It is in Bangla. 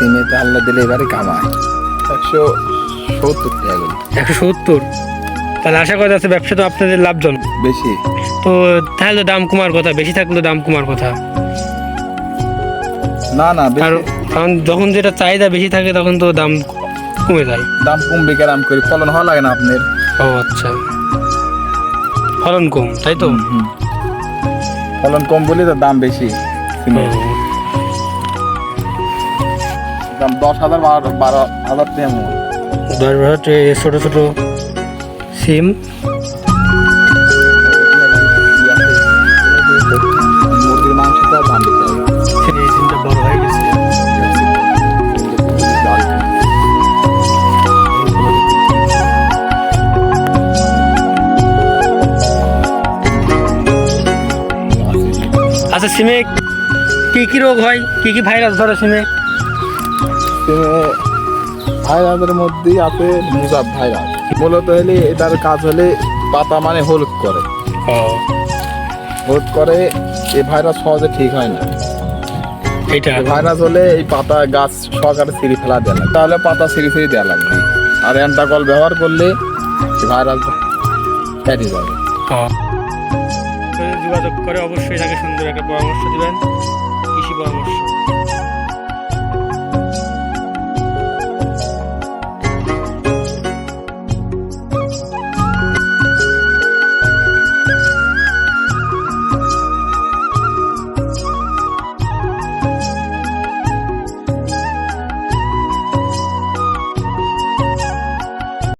সিমেতে আল্লাহ দিলে এবারে কামায়। একশো সত্তর টাকা করে। একশো সত্তর? তাহলে আশা করা যাচ্ছে ব্যবসা তো আপনাদের লাভজনক। বেশি। তো তাহলে তো দাম কমার কথা বেশি থাকলে দাম কমার কথা। না না কারণ যখন যেটা চাহিদা বেশি থাকে তখন তো দাম কমে যায়। দাম কমবে কেরাম করে? ফলন হওয়া লাগে না আপনার ও আচ্ছা। ফলন কম তাই তো। ফলন কম বলে তো দাম বেশি। দাম দশ হাজার বারো বারো হাজার টাকা। দশ বারো ছোট ছোট সিম। মুরগির মাংসটা দাম এই সিমটা বড় হয়ে গেছে। আচ্ছা সিমে কি কি রোগ হয়? কি কি ভাইরাস ধরে সিমে? সিমে ভাইরাসের মধ্যেই আছে মুজাব ভাইরাস। মূলত হলে এটার কাজ হলে পাতা মানে হলুদ করে। হলুদ করে এই ভাইরাস সহজে ঠিক হয় না। এই ভাইরাস হলে এই পাতা গাছ সহকারে ছিঁড়ে ফেলা দেয় না তাহলে পাতা ছিঁড়ে ছিঁড়ে দেওয়া লাগবে আর অ্যান্টাকল ব্যবহার করলে ভাইরাস কেটে যাবে যোগাযোগ করে অবশ্যই তাকে সুন্দর একটা পরামর্শ দিবেন। কৃষি পরামর্শ।